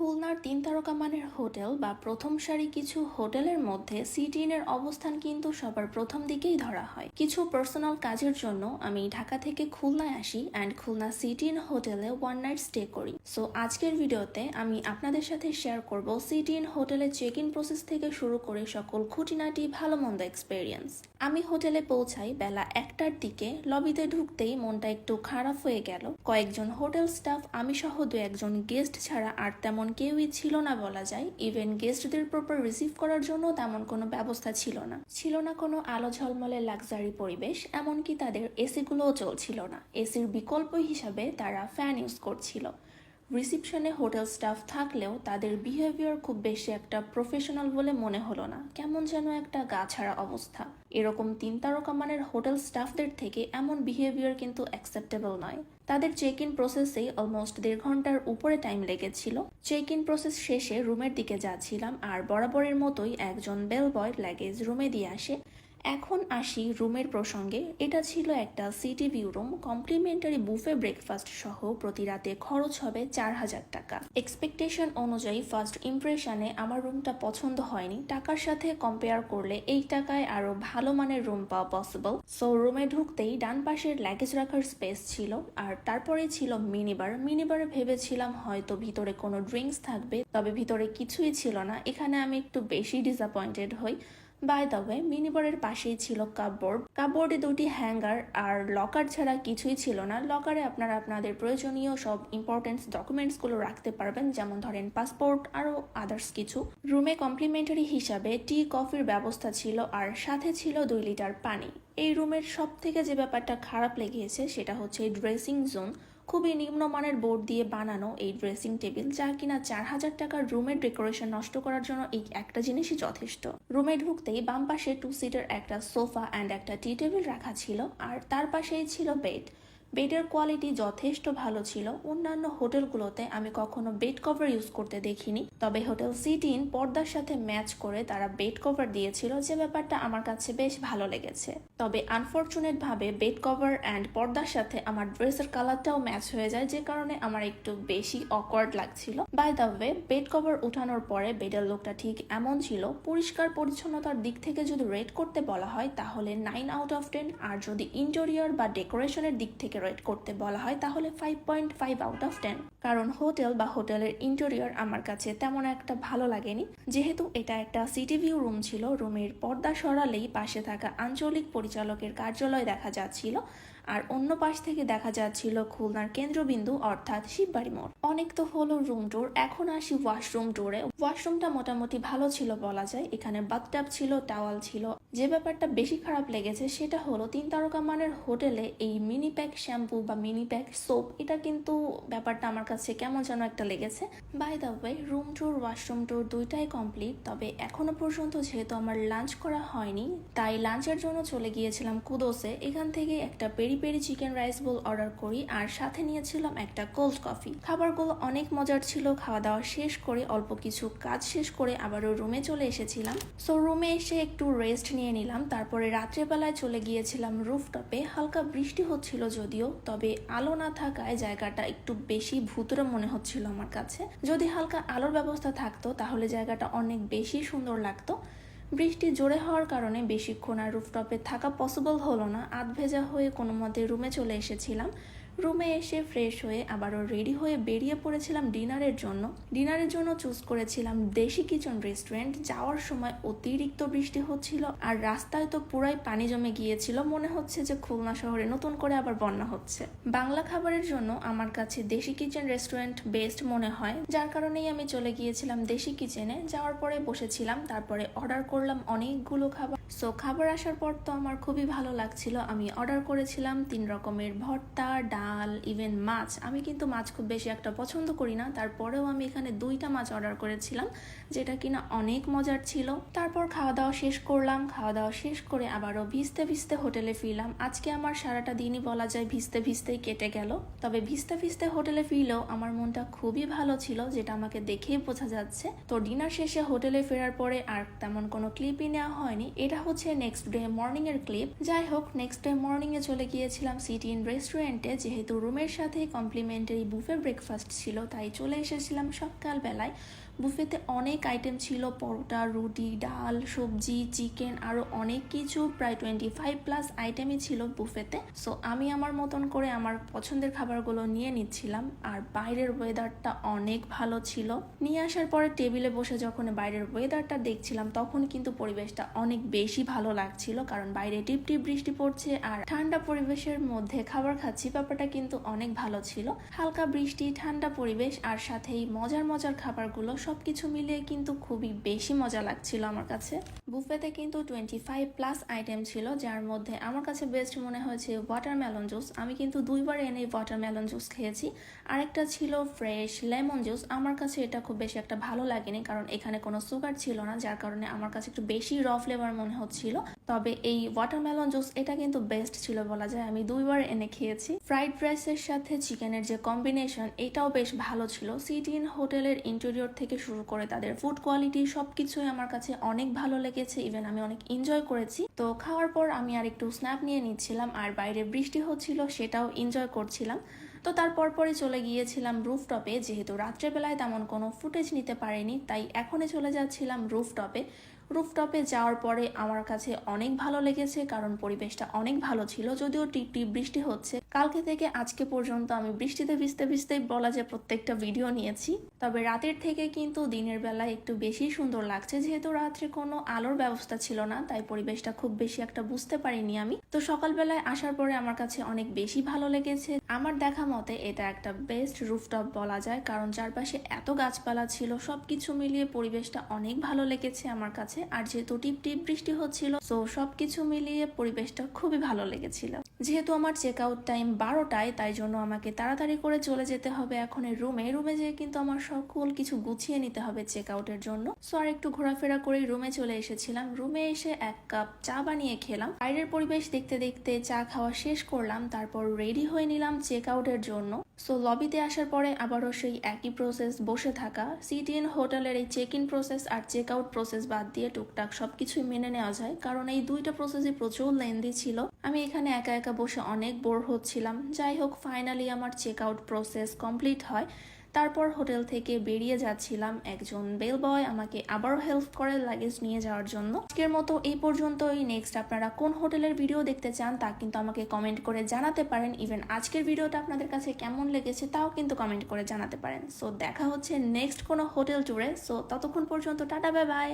খুলনার তিন তারকা মানের হোটেল বা প্রথম সারি কিছু হোটেলের মধ্যে সিটি ইনের অবস্থান কিন্তু সবার প্রথম দিকেই ধরা হয়। কিছু পার্সোনাল কাজের জন্য আমি ঢাকা থেকে খুলনায় আসি অ্যান্ড খুলনা সিটি ইন হোটেলে ওয়ান নাইট স্টে করি। সো আজকের ভিডিওতে আমি আপনাদের সাথে শেয়ার করব সিটি ইন হোটেলের চেক ইন প্রসেস থেকে শুরু করে সকল খুঁটিনাটি ভালো মন্দ এক্সপেরিয়েন্স আমি হোটেলে পৌঁছাই বেলা একটার দিকে লবিতে ঢুকতেই মনটা একটু খারাপ হয়ে গেল। কয়েকজন হোটেল স্টাফ আমি সহ দু একজন গেস্ট ছাড়া আর তেমন কেউই ছিল না বলা যায়। ইভেন গেস্টদের প্রপার রিসিভ করার জন্য তেমন কোনো ব্যবস্থা ছিল না। ছিল না কোনো আলো ঝলমলের লাক্সারি পরিবেশ, এমনকি তাদের এসিগুলোও চলছিল না। এসির বিকল্প হিসাবে তারা ফ্যান ইউজ করছিল। রিসিপশনে হোটেল স্টাফ থাকলেও তাদের বিহেভিয়ার খুব বেশি একটা প্রফেশনাল বলে মনে হলো না। কেমন যেন একটা গা ছাড়া অবস্থা। এরকম তিন তারকা মানের হোটেল স্টাফদের থেকে এমন বিহেভিয়ার কিন্তু অ্যাকসেপ্টেবল নয়। তাদের চেক ইন প্রসেসেই অলমোস্ট দেড় ঘণ্টার উপরে টাইম লেগেছিল। চেক ইন প্রসেস শেষে রুমের দিকে যাচ্ছিলাম আর বরাবরের মতোই একজন বেল বয় লাগেজ রুমে দিয়ে আসে। এখন আসি রুমের প্রসঙ্গে। এটা ছিল একটা city view room, complimentary buffet breakfast সহ প্রতি রাতে খরচ হবে চার হাজার টাকা। এক্সপেকটেশন অনুযায়ী ফার্স্ট ইমপ্রেশনে আমার রুমটা পছন্দ হয়নি। টাকার সাথে কম্পেয়ার করলে এই টাকায় আরও ভালো মানের রুম পাওয়া পসিবল সো রুমে ঢুকতেই ডান পাশের লাগেজ রাখার স্পেস ছিল, আর তারপরে ছিল মিনিবার মিনিবারে ভেবেছিলাম হয়তো ভিতরে কোনো ড্রিঙ্কস থাকবে, তবে ভিতরে কিছুই ছিল না। এখানে আমি একটু বেশি ডিসঅ্যাপয়েন্টেড হই। বাই ওয়ে মিনিবারের পাশেই ছিল কাপবোর্ড কাপবোর্ডে দুটি হ্যাঙ্গার আর লকার ছাড়া কিছুই ছিল না। লকারে আপনারা আপনাদের প্রয়োজনীয় সব ইম্পর্টেন্ট ডকুমেন্টসগুলো রাখতে পারবেন, যেমন ধরেন পাসপোর্ট আরও আদার্স কিছু। রুমে কমপ্লিমেন্টারি হিসাবে টি কফির ব্যবস্থা ছিল আর সাথে ছিল দুই লিটার পানি। এই রুমের সব থেকে যে ব্যাপারটা খারাপ লেগেছে, সেটা হচ্ছে ড্রেসিং জোন খুবই নিম্নমানের বোর্ড দিয়ে বানানো এই ড্রেসিং টেবিল, যা কিনা চার হাজার টাকার রুমের ডেকোরেশন নষ্ট করার জন্য এই একটা জিনিসই যথেষ্ট। রুমে ঢুকতেই বাম পাশে টু সিটার একটা সোফা অ্যান্ড একটা টি টেবিল রাখা ছিল, আর তার পাশেই ছিল বেড বেডের কোয়ালিটি যথেষ্ট ভালো ছিল। অন্যান্য হোটেলগুলোতে আমি কখনো বেড কভার ইউজ করতে দেখিনি, তবে হোটেল সিটিন পর্দার সাথে ম্যাচ করে তারা বেড কভার দিয়েছিল, যে ব্যাপারটা আমার কাছে বেশ ভালো লেগেছে। তবে আনফর্চুনেট ভাবে বেড কভার অ্যান্ড পর্দার সাথে আমার ড্রেসের কালারটাও ম্যাচ হয়ে যায়, যে কারণে আমার একটু বেশি অকওয়ার্ড লাগছিল। By the way bed cover উঠানোর পরে বেডের লোকটা ঠিক এমন ছিল, পরিষ্কার পরিচ্ছন্নতার দিক থেকে যদি রেট করতে বলা হয়, তাহলে নাইন আউট অফ টেন আর যদি ইন্টেরিয়র বা ডেকোরেশনের দিক থেকে রেট করতে বলা হয়, তাহলে five point five out of ten কারণ হোটেল বা হোটেলের ইন্টেরিয়র আমার কাছে তেমন একটা ভালো লাগেনি। যেহেতু এটা একটা সিটি ভিউ রুম ছিল রুমের পর্দা সরালেই পাশে থাকা আঞ্চলিক পরিচালকের কার্যালয় দেখা যাচ্ছিল। আর অন্য পাশ থেকে দেখা যাচ্ছিল খুলনার কেন্দ্রবিন্দু, অর্থাৎ শিববাড়ি মোড়। অনেক তো হলো রুম ট্যুর এখন আসি ওয়াশরুম ট্যুরে ওয়াশরুমটা মোটামুটি ভালো ছিল বলা যায়, এখানে বাথটাব ছিল টাওয়াল ছিল। যে ব্যাপারটা বেশি খারাপ লেগেছে সেটা হলো তিন তারকা মানের হোটেলে এই মিনি প্যাক শ্যাম্পু বা মিনি প্যাক সোপ এটা কিন্তু ব্যাপারটা আমার কাছে কেমন যেন একটা লেগেছে। By the way room tour washroom tour দুইটাই কমপ্লিট তবে এখনও পর্যন্ত যেহেতু আমার লাঞ্চ করা হয়নি, তাই লাঞ্চের জন্য চলে গিয়েছিলাম কুদোসে। এখান থেকে একটা peri peri chicken rice bowl order করি, আর সাথে নিয়েছিলাম একটা কোল্ড কফি। খাবারগুলো অনেক মজার ছিল, খাওয়া দাওয়া শেষ করে অল্প কিছু কাজ শেষ করে আবারও রুমে চলে এসেছিলাম। সো রুমে এসে একটু রেস্ট নিয়ে নিলাম, তারপরে রাত্রেবেলায় চলে গিয়েছিলাম রুফটপে হালকা বৃষ্টি হচ্ছিল যদিও, তবে আলো না থাকায় জায়গাটা একটু বেশি ভুতুরে মনে হচ্ছিল আমার কাছে। যদি হালকা আলোর ব্যবস্থা থাকতো, তাহলে জায়গাটা অনেক বেশি সুন্দর লাগতো। বৃষ্টি জোরে হওয়ার কারণে বেশিক্ষণ আর রুফটপে থাকা পসিবল হলো না। আধ ভেজা হয়ে কোনো মতে রুমে চলে এসেছিলাম। রুমে এসে ফ্রেশ হয়ে আবারও রেডি হয়ে বেরিয়ে পড়েছিলাম ডিনারের জন্য। ডিনারের জন্য চুজ করেছিলাম দেশি কিচেন রেস্টুরেন্ট। যাওয়ার সময় অতিরিক্ত বৃষ্টি হচ্ছিল আর রাস্তায় তো পুরাই পানি জমে গিয়েছিল। মনে হচ্ছে যে খুলনা শহরে নতুন করে আবার বন্যা হচ্ছে। বাংলা খাবারের জন্য আমার কাছে দেশি কিচেন রেস্টুরেন্ট বেস্ট মনে হয়। যার কারণেই আমি চলে গিয়েছিলাম দেশি কিচেনে। যাওয়ার পরে বসেছিলাম, তারপরে অর্ডার করলাম অনেকগুলো খাবার। সো খাবার আসার পর তো আমার খুবই ভালো লাগছিল। আমি অর্ডার করেছিলাম তিন রকমের ভর্তা, ডাল ইভেন মাছ। আমি কিন্তু মাছ খুব বেশি একটা পছন্দ করি না। তারপরেও আমি এখানে দুইটা মাছ অর্ডার করেছিলাম, যেটা কিনা অনেক মজার ছিল। তারপর খাওয়া দাওয়া শেষ করলাম। খাওয়া দাওয়া শেষ করে আবারও ভিজতে ভিজতে হোটেলে ফিরলাম। আজকে আমার সারাটা দিনই বলা যায় ভিজতে ভিজতেই কেটে গেল। তবে ভিজতে ভিজতে হোটেলে ফিরলেও আমার মনটা খুবই ভালো ছিল, যেটা আমাকে দেখেই বোঝা যাচ্ছে। তো ডিনার শেষে হোটেলে ফেরার পরে আর তেমন কোনো ক্লিপই নেওয়া হয়নি। এটা এটা হচ্ছে নেক্সট ডে মর্নিং এর ক্লিপ যাই হোক নেক্সট ডে মর্নিং এ চলে গিয়েছিলাম সিটি ইন রেস্টুরেন্টে যেহেতু রুমের সাথে কমপ্লিমেন্টারি বুফে ব্রেকফাস্ট ছিল তাই চলে এসেছিলাম সকালবেলায়। বুফেতে অনেক আইটেম ছিল, পরোটা, রুটি, ডাল, সবজি চিকেন আরও অনেক কিছু। প্রায় টোয়েন্টি ফাইভ প্লাস আইটেমই ছিল বুফেতে। সো আমি আমার মতন করে আমার পছন্দের খাবারগুলো নিয়ে নিচ্ছিলাম। আর বাইরের ওয়েদারটা অনেক ভালো ছিল। নিয়ে আসার পরে টেবিলে বসে যখন বাইরের ওয়েদারটা দেখছিলাম, তখন কিন্তু পরিবেশটা অনেক বেশি ভালো লাগছিল। কারণ বাইরে টিপ টিপ বৃষ্টি পড়ছে আর ঠান্ডা পরিবেশের মধ্যে খাবার খাচ্ছি ব্যাপারটা কিন্তু অনেক ভালো ছিল। হালকা বৃষ্টি, ঠান্ডা পরিবেশ আর সাথেই মজার মজার খাবারগুলো সবকিছু মিলিয়ে কিন্তু খুবই বেশি মজা লাগছিল আমার কাছে। বুফেতে কিন্তু টোয়েন্টি ফাইভ প্লাস আইটেম ছিল, যার মধ্যে আমার কাছে বেস্ট মনে হয়েছে ওয়াটারমেলন জুস আমি কিন্তু দুইবার এনে ওয়াটারমেলন জুস খেয়েছি। আরেকটা ছিল ফ্রেশ লেমন জুস আমার কাছে এটা খুব বেশি একটা ভালো লাগেনি, কারণ এখানে কোনো সুগার ছিল না, যার কারণে আমার কাছে একটু বেশি র ফ্লেভার মনে হচ্ছিল। তবে এই ওয়াটারমেলন জুস এটা কিন্তু বেস্ট ছিল বলা যায়। আমি দুইবার এনে খেয়েছি। ফ্রাইড রাইসের সাথে চিকেনের যে কম্বিনেশন এটাও বেশ ভালো ছিল। সিটিন হোটেলের ইন্টেরিয়র থেকে শুরু করে তাদের ফুড কোয়ালিটি সব কিছুই আমার কাছে অনেক ভালো লেগেছে ইভেন আমি অনেক এনজয় করেছি। তো খাওয়ার পর আমি আর একটু স্ন্যাপ নিয়ে নিচ্ছিলাম, আর বাইরে বৃষ্টি হচ্ছিল সেটাও এনজয় করছিলাম। তো তারপর পরে চলে গিয়েছিলাম রুফটপে যেহেতু রাত্রেবেলায় তেমন কোনো ফুটেজ নিতে পারেনি, তাই এখনই চলে যাচ্ছিলাম রুফটপে রুফটপে যাওয়ার পরে আমার কাছে অনেক ভালো লেগেছে, কারণ পরিবেশটা অনেক ভালো ছিল, যদিও টিপ টিপ বৃষ্টি হচ্ছে। কালকে থেকে আজকে পর্যন্ত আমি বৃষ্টিতে ভিজতে ভিজতে বলা যায় প্রত্যেকটা ভিডিও নিয়েছি। তবে রাতের থেকে কিন্তু দিনের বেলায় একটু বেশি সুন্দর লাগছে, যেহেতু রাত্রে কোনো আলোর ব্যবস্থা ছিল না, তাই পরিবেশটা খুব বেশি একটা বুঝতে পারিনি আমি। তো সকালবেলায় আসার পরে আমার কাছে অনেক বেশি ভালো লেগেছে। আমার দেখা মতে এটা একটা বেস্ট রুফটপ বলা যায়, কারণ চারপাশে এত গাছপালা ছিল, সবকিছু মিলিয়ে পরিবেশটা অনেক ভালো লেগেছে আমার কাছে। আর যেহেতু টিপ টিপ বৃষ্টি হচ্ছিল তো সবকিছু মিলিয়ে পরিবেশটা খুবই ভালো লেগেছিল। যেহেতু আমার চেক আউট টাইম বারোটায়, তাই জন্য আমাকে তাড়াতাড়ি করে চলে যেতে হবে এখন রুমে রুমে যেয়ে কিন্তু আমার সকল কিছু গুছিয়ে নিতে হবে চেক আউটের জন্য। সো আর একটু ঘোরাফেরা করে রুমে চলে এসেছিলাম। রুমে এসে এক কাপ চা বানিয়ে খেলাম। বাইরের পরিবেশ দেখতে দেখতে চা খাওয়া শেষ করলাম, তারপর রেডি হয়ে নিলাম চেক আউটের জন্য। সো লবিতে আসার পরে আবারও সেই একই প্রসেস বসে থাকা। সিটিএন হোটেলের এই চেক ইন প্রসেস আর চেক আউট প্রসেস বাদ দিয়ে টুকটাক সবকিছুই মেনে নেওয়া যায়। কারণ এই দুইটা প্রসেসই প্রচুর লেন্দি ছিল। আমি এখানে একা একা বসে অনেক বোর হচ্ছিলাম। যাই হোক ফাইনালি আমার চেক আউট প্রসেস কমপ্লিট হয়। তারপর হোটেল থেকে বেরিয়ে যাচ্ছিলাম একজন বেল বয় আমাকে আবারও হেল্প করে লাগেজ নিয়ে যাওয়ার জন্য। আজকের মতো এই পর্যন্তই। নেক্সট আপনারা কোন হোটেলের ভিডিও দেখতে চান তা কিন্তু আমাকে কমেন্ট করে জানাতে পারেন। ইভেন আজকের ভিডিওটা আপনাদের কাছে কেমন লেগেছে তাও কিন্তু কমেন্ট করে জানাতে পারেন। সো দেখা হচ্ছে নেক্সট কোনো হোটেল ট্যুরে সো ততক্ষণ পর্যন্ত টাটা বাই বাই